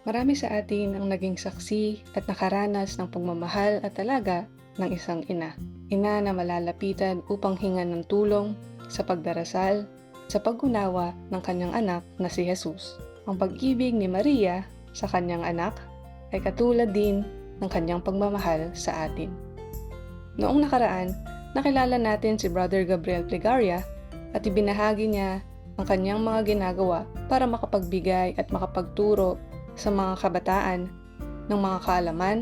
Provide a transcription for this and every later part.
Marami sa atin ang naging saksi at nakaranas ng pagmamahal at talaga ng isang ina. Ina na malalapitan upang hingan ng tulong sa pagdarasal, sa paggunawa ng kanyang anak na si Jesus. Ang pag-ibig ni Maria sa kanyang anak ay katulad din ng kanyang pagmamahal sa atin. Noong nakaraan, nakilala natin si Brother Gabriel Plegaria at ibinahagi niya ang kanyang mga ginagawa para makapagbigay at makapagturo sa mga kabataan ng mga kaalaman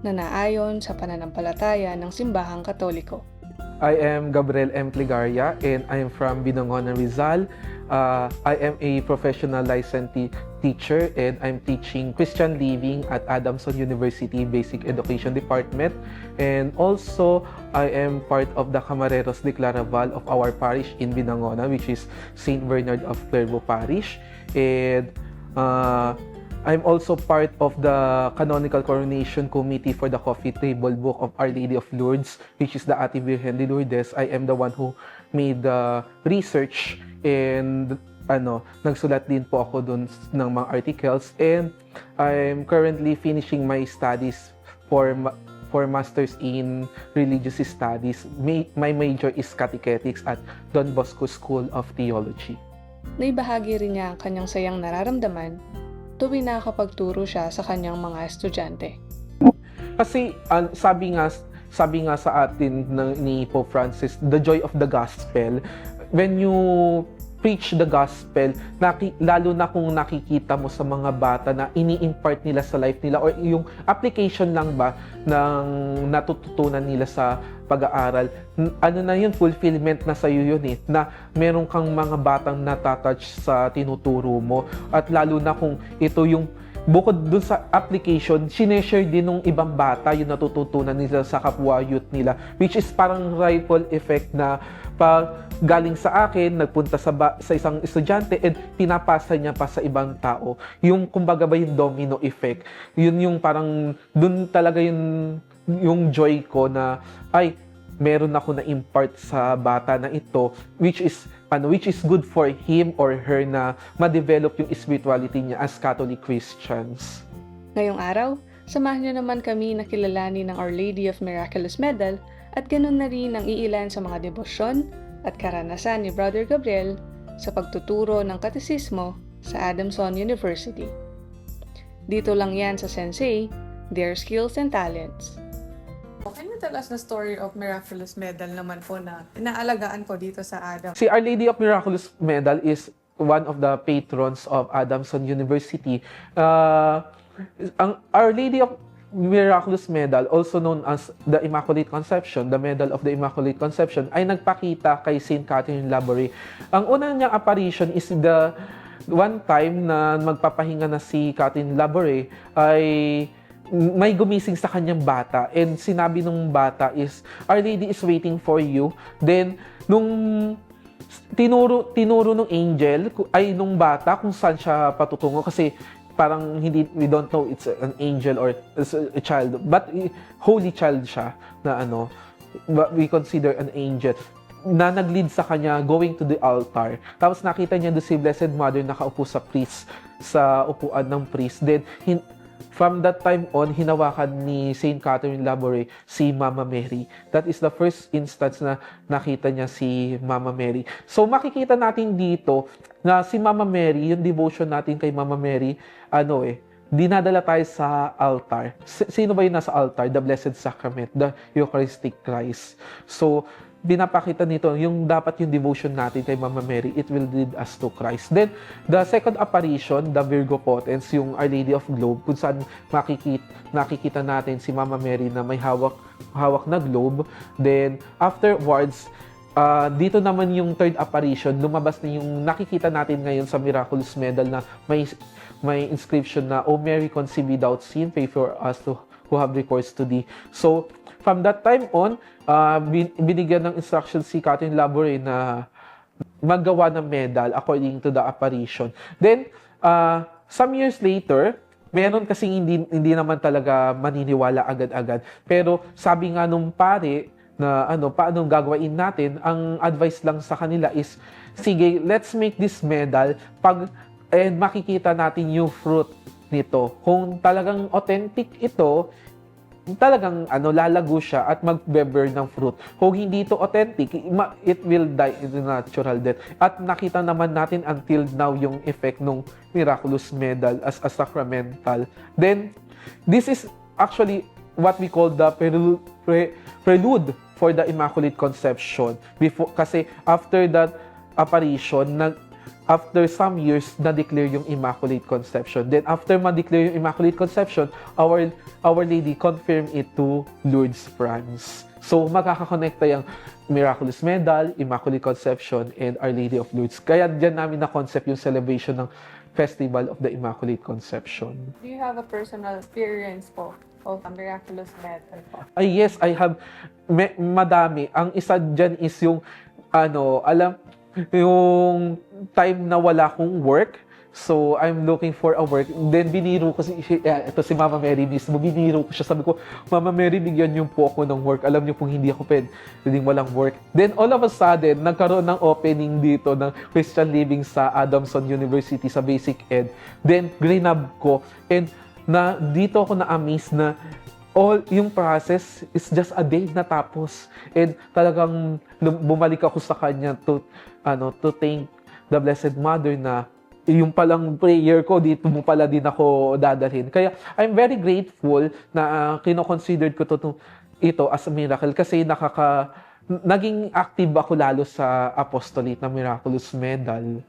na naayon sa pananampalataya ng simbahang katoliko. I am Gabriel M. Plegaria and I am from Binangonan, Rizal. Uh, I am a professional licensed teacher and I'm teaching Christian Living at Adamson University Basic Education Department. And also, I am part of the Camareros de Claraval of our parish in Binangonan, which is St. Bernard of Clairvaux Parish. And uh, I'm also part of the Canonical Coronation Committee for the Coffee Table Book of Our Lady of Lourdes, which is the Ate Virgen de Lourdes. I am the one who made the research and ano, nagsulat din po ako dun ng mga articles and I'm currently finishing my studies for for masters in religious studies. My major is catechetics at Don Bosco School of Theology. Naibahagi rin niya ang kanyang sayang nararamdaman tuwing nakakapagturo siya sa kanyang mga estudyante. Kasi an- sabi nga sabi nga sa atin ng, ni Pope Francis, the joy of the gospel, when you preach the gospel, naki, lalo na kung nakikita mo sa mga bata na ini-impart nila sa life nila or yung application lang ba ng natututunan nila sa pag-aaral, ano na yun, fulfillment na sa'yo yun eh, na meron kang mga batang natatouch sa tinuturo mo. At lalo na kung ito yung bukod dun sa application, sineshare din ng ibang bata yung natututunan nila sa kapwa youth nila, which is parang ripple effect na pag galing sa akin, nagpunta sa, ba- sa isang estudyante and pinapasa niya pa sa ibang tao. Yung kumbaga ba yung domino effect, yun yung parang dun talaga yung yung joy ko na ay meron ako na impart sa bata na ito which is ano which is good for him or her na ma-develop yung spirituality niya as Catholic Christians. Ngayong araw, samahan niyo naman kami na kilalanin ng Our Lady of Miraculous Medal at ganun na rin ang iilan sa mga debosyon at karanasan ni Brother Gabriel sa pagtuturo ng katesismo sa Adamson University. Dito lang yan sa Sensei, Their Skills and Talents. Can you tell us the story of Miraculous Medal naman po na inaalagaan po dito sa Adam? Si Our Lady of Miraculous Medal is one of the patrons of Adamson University. Uh, ang Our Lady of Miraculous Medal, also known as the Immaculate Conception, the Medal of the Immaculate Conception, ay nagpakita kay St. Catherine Labouré. Ang unang niyang apparition is the one time na magpapahinga na si Catherine Labouré ay may gumising sa kanyang bata and sinabi nung bata is Our Lady is waiting for you. Then nung tinuro tinuro nung angel ay nung bata kung saan siya patutungo kasi parang hindi we don't know it's an angel or it's a, child but holy child siya na ano but we consider an angel na nag-lead sa kanya going to the altar. Tapos nakita niya doon si Blessed Mother nakaupo sa priest, sa upuan ng priest. Then, from that time on, hinawakan ni Saint Catherine Labouré si Mama Mary. That is the first instance na nakita niya si Mama Mary. So makikita natin dito na si Mama Mary, yung devotion natin kay Mama Mary, ano eh, dinadala tayo sa altar. Sino ba yung nasa altar? The Blessed Sacrament, the Eucharistic Christ. So, binapakita nito yung dapat yung devotion natin kay Mama Mary, it will lead us to Christ. Then, the second apparition, the Virgo Potens, yung Our Lady of Globe, kung saan makikita, nakikita natin si Mama Mary na may hawak, hawak na globe. Then, afterwards, Ah, dito naman yung third apparition, lumabas na yung nakikita natin ngayon sa Miraculous Medal na may may inscription na O Mary conceived without sin, pray for us to who have recourse to thee. So, from that time on, ah, bin- binigyan ng instruction si Catherine Labouré na maggawa ng medal according to the apparition. Then, uh, some years later, meron kasing hindi, hindi naman talaga maniniwala agad-agad. Pero sabi nga nung pare na ano, paano gagawin natin, ang advice lang sa kanila is, sige, let's make this medal pag and makikita natin yung fruit nito. Kung talagang authentic ito, talagang ano lalago siya at magbe-bear ng fruit. Kung hindi ito authentic, it will die in natural death. At nakita naman natin until now yung effect ng miraculous medal as a sacramental. Then this is actually what we call the prelu- pre- prelude for the Immaculate Conception. Before kasi after that apparition, nag after some years na-declare yung Immaculate Conception. Then after ma-declare yung Immaculate Conception, our Our Lady confirmed it to Lourdes, France. So makakakonekta yung Miraculous Medal, Immaculate Conception, and Our Lady of Lourdes. Kaya diyan namin na-concept yung celebration ng Festival of the Immaculate Conception. Do you have a personal experience po of a miraculous medal po? Ay, yes, I have me- madami. Ang isa dyan is yung, ano, alam, yung time na wala akong work. So, I'm looking for a work. Then, biniro ko si, si- eh, ito si Mama Mary mismo. Biniro ko siya. Sabi ko, Mama Mary, bigyan niyo po ako ng work. Alam niyo pong hindi ako pwede, pwedeng walang work. Then, all of a sudden, nagkaroon ng opening dito ng Christian Living sa Adamson University sa Basic Ed. Then, grinab ko. And, na dito ako na-amaze na all yung process is just a day na tapos. And talagang bumalik ako sa kanya to ano to thank the blessed mother na yung palang prayer ko dito mo pala din ako dadalhin. Kaya I'm very grateful na uh, kino-considered ko to, to ito as a miracle kasi nakaka naging active ako lalo sa apostolate ng miraculous medal.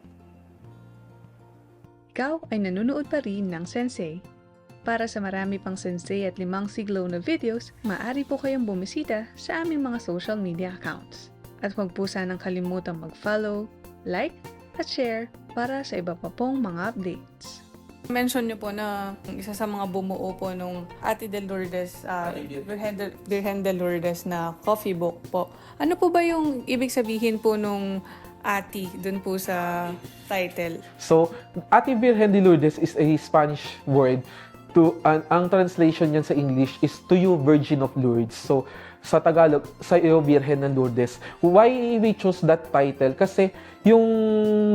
Ikaw ay nanonood pa rin ng Sensei. Para sa marami pang Sensei at limang siglo na videos, maaari po kayong bumisita sa aming mga social media accounts. At huwag po sanang kalimutang mag-follow, like, at share para sa iba pa pong mga updates. Mention niyo po na isa sa mga bumuo po nung Ate de Lourdes, uh, Virgen, de, Virgen de Lourdes na coffee book po. Ano po ba yung ibig sabihin po nung ati dun po sa title? So, Ate Virgen de Lourdes is a Spanish word to ang, ang translation niyan sa English is to you Virgin of Lourdes. So, sa Tagalog, sa iyo Virgen ng Lourdes. Why we chose that title? Kasi yung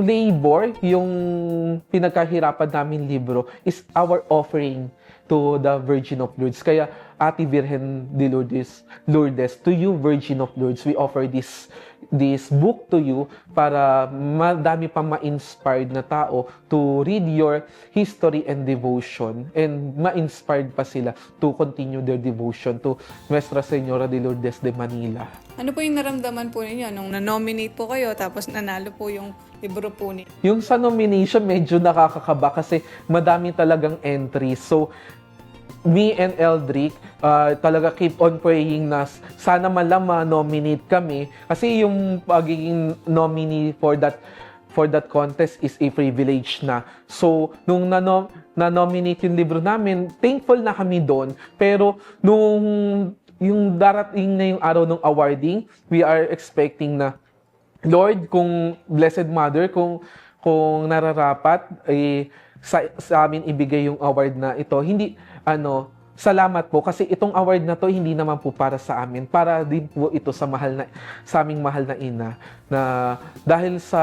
labor, yung pinagkahirapan namin libro is our offering to the Virgin of Lourdes. Kaya Ate Virgen de Lourdes, Lourdes, to you Virgin of Lourdes, we offer this this book to you para madami pang ma-inspired na tao to read your history and devotion and ma-inspired pa sila to continue their devotion to Nuestra Señora de Lourdes de Manila. Ano po yung naramdaman po ninyo nung na-nominate po kayo tapos nanalo po yung libro po ni Yung sa nomination, medyo nakakakaba kasi madami talagang entries. So, me and Eldrick uh, talaga keep on praying na sana man lang ma-nominate kami kasi yung pagiging nominee for that for that contest is a privilege na. So, nung nano, na-nominate yung libro namin, thankful na kami doon. Pero, nung yung darating na yung araw ng awarding, we are expecting na Lord, kung Blessed Mother, kung kung nararapat eh, sa, sa amin ibigay yung award na ito, hindi ano, salamat po kasi itong award na to hindi naman po para sa amin, para din po ito sa mahal na sa aming mahal na ina na dahil sa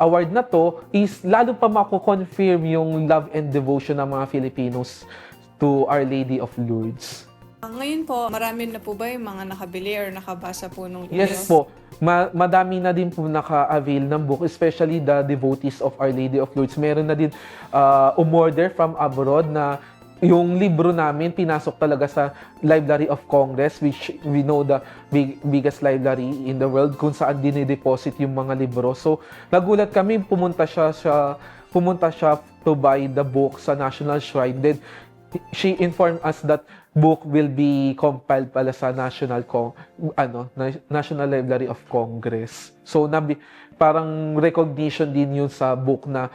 award na to is lalo pa mako-confirm yung love and devotion ng mga Filipinos to Our Lady of Lourdes. Ah, ngayon po, marami na po ba yung mga nakabili or nakabasa po nung Yes po. Ma- madami na din po naka-avail ng book, especially the devotees of Our Lady of Lourdes. Meron na din uh, umorder from abroad na yung libro namin pinasok talaga sa Library of Congress which we know the big, biggest library in the world kung saan dinideposit yung mga libro. So nagulat kami pumunta siya sa pumunta siya to buy the book sa National Shrine. Then she informed us that book will be compiled pala sa National Con ano Na- National Library of Congress. So nabi parang recognition din yun sa book na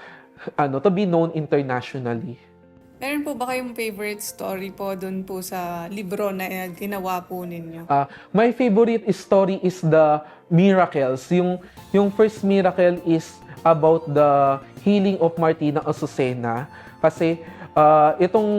ano to be known internationally. Meron po ba kayong favorite story po dun po sa libro na ginawa po ninyo? Ah, my favorite story is the miracles. Yung yung first miracle is about the healing of Martina Azucena kasi ah, itong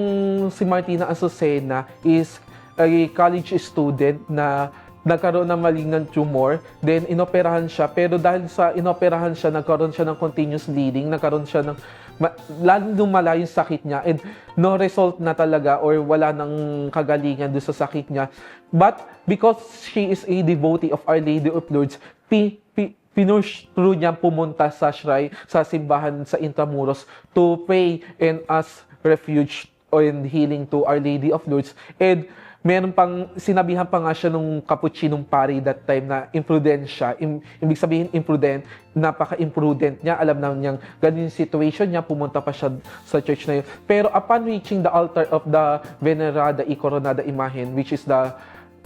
si Martina Azucena is a college student na nagkaroon ng malignant tumor, then inoperahan siya, pero dahil sa inoperahan siya, nagkaroon siya ng continuous bleeding, nagkaroon siya ng ma- lalong lumala yung sakit niya and no result na talaga or wala nang kagalingan doon sa sakit niya. But because she is a devotee of Our Lady of Lourdes, pi, pi, pinush through niya pumunta sa shrine, sa simbahan sa Intramuros to pray and ask refuge and healing to Our Lady of Lourdes. And meron pang, sinabihan pa nga siya nung cappuccinong pari that time na imprudent siya. Im, ibig sabihin imprudent, napaka-imprudent niya. Alam na niyang ganun yung situation niya, pumunta pa siya sa church na yun. Pero upon reaching the altar of the Venerada y Coronada Imagen, which is the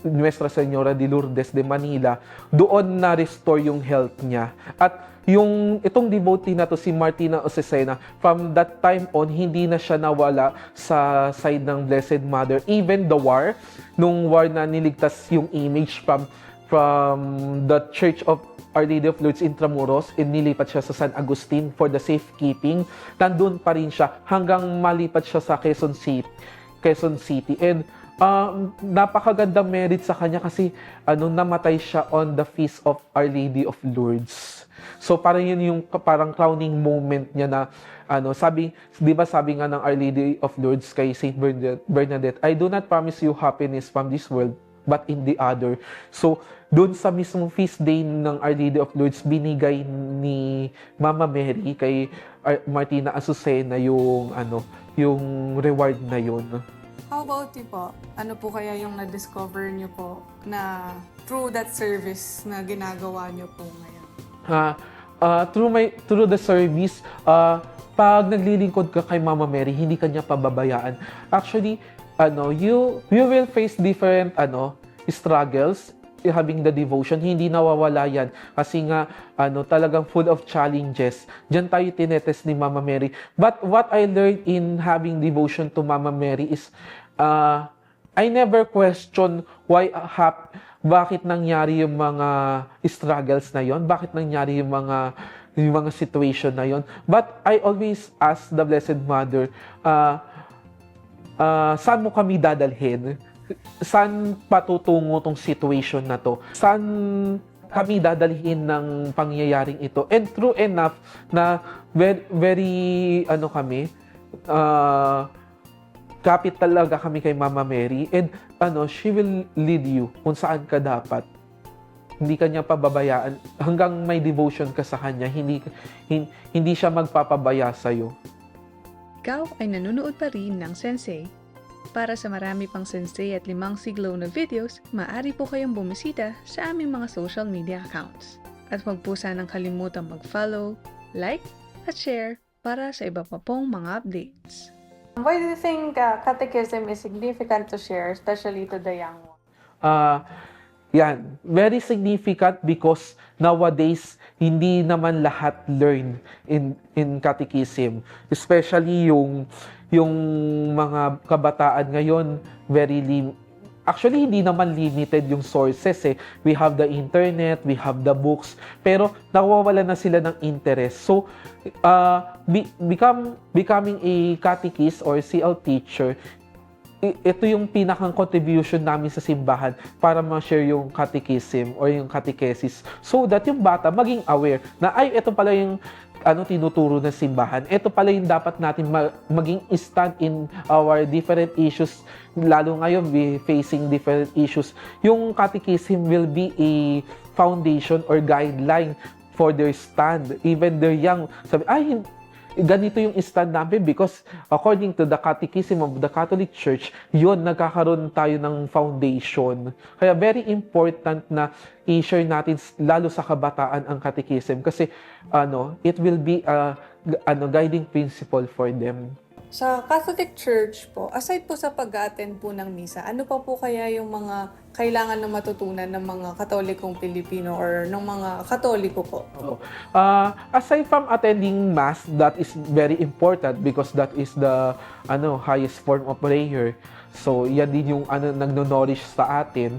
Nuestra Senora de Lourdes de Manila, doon na-restore yung health niya. At yung itong devotee na to si Martina Osesena, from that time on, hindi na siya nawala sa side ng Blessed Mother. Even the war, nung war na niligtas yung image from from the Church of Our Lady of Lourdes Intramuros, and nilipat siya sa San Agustin for the safekeeping. Nandun pa rin siya hanggang malipat siya sa Quezon City. Quezon City. And um, napakagandang merit sa kanya kasi ano namatay siya on the feast of Our Lady of Lourdes. So parang yun yung parang crowning moment niya na ano sabi 'di ba sabi nga ng Our Lady of Lourdes kay Saint Bernadette, I do not promise you happiness from this world but in the other. So doon sa mismong feast day ng Our Lady of Lourdes binigay ni Mama Mary kay Ar- Martina Azucena yung ano yung reward na yun. How about you po? Ano po kaya yung na-discover niyo po na through that service na ginagawa niyo po ngayon? Ah, ah, through my through the service, ah, pag naglilingkod ka kay Mama Mary, hindi kanya pababayaan. Actually, ano, you you will face different ano struggles having the devotion, hindi nawawala yan. Kasi nga, ano, talagang full of challenges. Diyan tayo tinetest ni Mama Mary. But what I learned in having devotion to Mama Mary is, uh, I never question why uh, hap, bakit nangyari yung mga struggles na yon, bakit nangyari yung mga yung mga situation na yon. But I always ask the Blessed Mother, uh, uh, saan mo kami dadalhin? Saan patutungo tong situation na to? Saan kami dadalhin ng pangyayaring ito? And true enough na very, very ano kami, uh, kapit talaga kami kay Mama Mary and ano, she will lead you kung saan ka dapat. Hindi kanya pababayaan hanggang may devotion ka sa kanya, hindi hin- hindi siya magpapabaya sa iyo. Ikaw ay nanonood pa rin ng Sensei. Para sa marami pang Sensei at limang siglo na videos, maaari po kayong bumisita sa aming mga social media accounts. At huwag po sanang kalimutang mag-follow, like, at share para sa iba pa pong mga updates. Why do you think uh, catechism is significant to share, especially to the young ones? Ah, yan, very significant because nowadays hindi naman lahat learn in in catechism, especially yung yung mga kabataan ngayon very lim Actually, hindi naman limited yung sources eh. We have the internet, we have the books, pero nawawala na sila ng interest. So, uh, be- become, becoming a catechist or CL teacher ito yung pinakang contribution namin sa simbahan para ma-share yung catechism or yung catechesis so that yung bata maging aware na ay ito pala yung ano tinuturo ng simbahan. Ito pala yung dapat natin ma- maging stand in our different issues lalo ngayon we facing different issues. Yung catechism will be a foundation or guideline for their stand. Even they're young. Sabi, ay, ganito yung stand namin because according to the catechism of the Catholic Church, yun, nagkakaroon tayo ng foundation. Kaya very important na i-share natin lalo sa kabataan ang catechism kasi ano, it will be a ano guiding principle for them. Sa Catholic Church po, aside po sa pag-attend po ng misa, ano pa po kaya yung mga kailangan na matutunan ng mga Katolikong Pilipino or ng mga Katoliko po? Oo. Uh, aside from attending mass, that is very important because that is the ano highest form of prayer. So, yan din yung ano, nagno-nourish sa atin.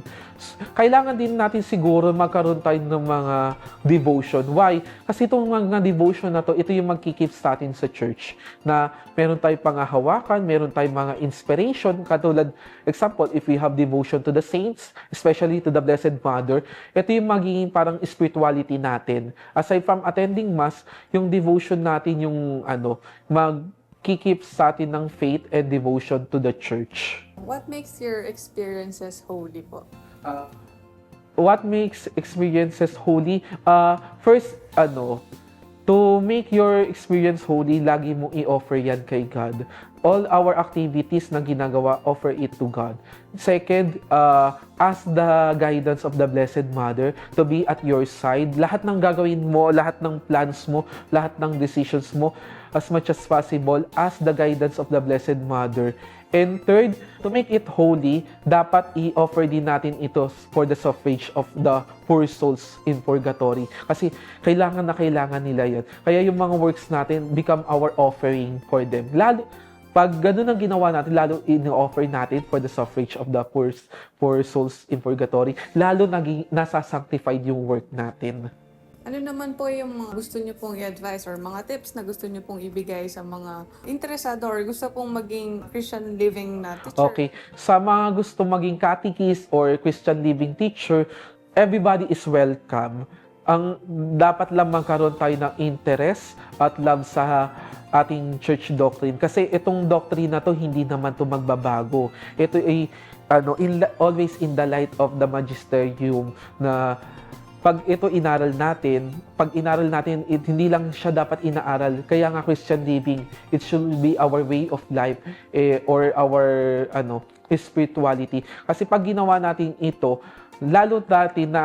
Kailangan din natin siguro magkaroon tayo ng mga devotion. Why? Kasi itong mga devotion na to, ito yung magkikip sa atin sa church. Na meron tayong pangahawakan, meron tayong mga inspiration. Katulad, example, if we have devotion to the saints, especially to the Blessed Mother, ito yung magiging parang spirituality natin. Aside from attending Mass, yung devotion natin yung ano, magkikip sa atin ng faith and devotion to the church. What makes your experiences holy po? what makes experiences holy? Uh, first, ano, to make your experience holy, lagi mo i-offer yan kay God. All our activities na ginagawa, offer it to God. Second, uh, ask the guidance of the Blessed Mother to be at your side. Lahat ng gagawin mo, lahat ng plans mo, lahat ng decisions mo, as much as possible, ask the guidance of the Blessed Mother. And third, to make it holy, dapat i-offer din natin ito for the suffrage of the poor souls in purgatory. Kasi kailangan na kailangan nila yan. Kaya yung mga works natin become our offering for them. Lalo, pag ganun ang ginawa natin, lalo in-offer natin for the suffrage of the poor, poor souls in purgatory, lalo naging, nasa-sanctified yung work natin. Ano naman po yung mga gusto niyo pong i-advise or mga tips na gusto niyo pong ibigay sa mga interesado or gusto pong maging Christian living na teacher? Okay. Sa mga gusto maging catechist or Christian living teacher, everybody is welcome. Ang dapat lang magkaroon tayo ng interest at love sa ating church doctrine. Kasi itong doctrine na to, hindi naman to magbabago. Ito ay ano, in, always in the light of the magisterium na pag ito inaral natin, pag inaral natin, it, hindi lang siya dapat inaaral. Kaya nga Christian living, it should be our way of life eh, or our ano spirituality. Kasi pag ginawa natin ito, lalo natin na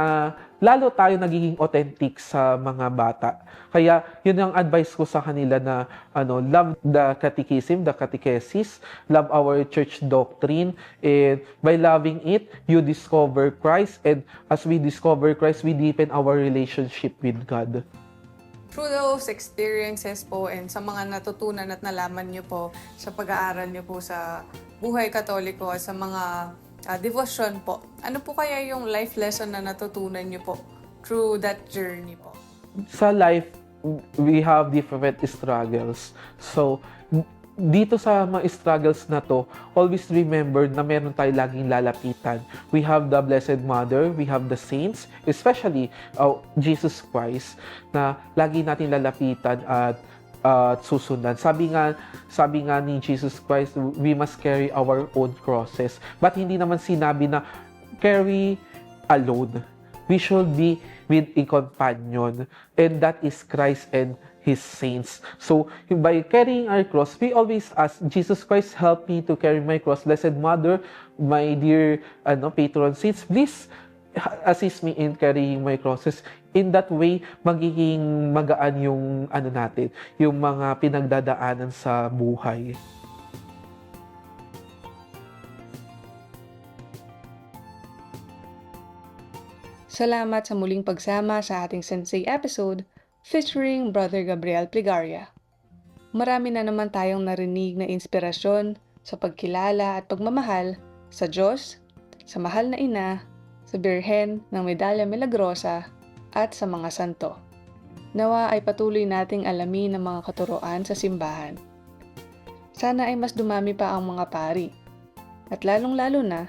lalo tayo nagiging authentic sa mga bata. Kaya yun ang advice ko sa kanila na ano, love the catechism, the catechesis, love our church doctrine, and by loving it, you discover Christ, and as we discover Christ, we deepen our relationship with God. Through those experiences po and sa mga natutunan at nalaman niyo po sa pag-aaral niyo po sa buhay katoliko at sa mga ah, devotion po, ano po kaya yung life lesson na natutunan niyo po through that journey po? sa life, we have different struggles. So, dito sa mga struggles na to, always remember na meron tayo laging lalapitan. We have the Blessed Mother, we have the saints, especially uh, Jesus Christ, na lagi natin lalapitan at at susundan. Sabi nga, sabi nga ni Jesus Christ, we must carry our own crosses. But hindi naman sinabi na carry alone. We should be with a companion, and that is Christ and His saints. So, by carrying our cross, we always ask, Jesus Christ, help me to carry my cross. Blessed Mother, my dear ano, patron saints, please assist me in carrying my crosses. In that way, magiging magaan yung ano natin, yung mga pinagdadaanan sa buhay. Salamat sa muling pagsama sa ating Sensei episode featuring Brother Gabriel Pligaria. Marami na naman tayong narinig na inspirasyon sa pagkilala at pagmamahal sa Diyos, sa mahal na ina, sa Birhen ng Medalya Milagrosa at sa mga santo. Nawa ay patuloy nating alamin ang mga katuroan sa simbahan. Sana ay mas dumami pa ang mga pari at lalong-lalo na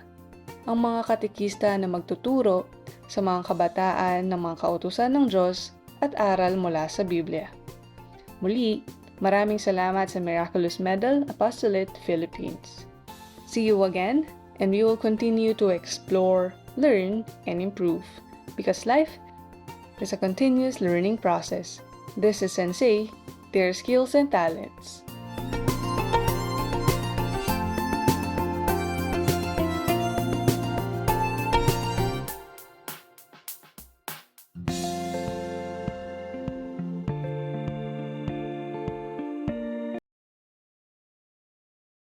ang mga katekista na magtuturo sa mga kabataan ng mga kautusan ng Diyos at aral mula sa Biblia. Muli, maraming salamat sa Miraculous Medal Apostolate Philippines. See you again, and we will continue to explore, learn, and improve because life is a continuous learning process. This is Sensei, their skills and talents.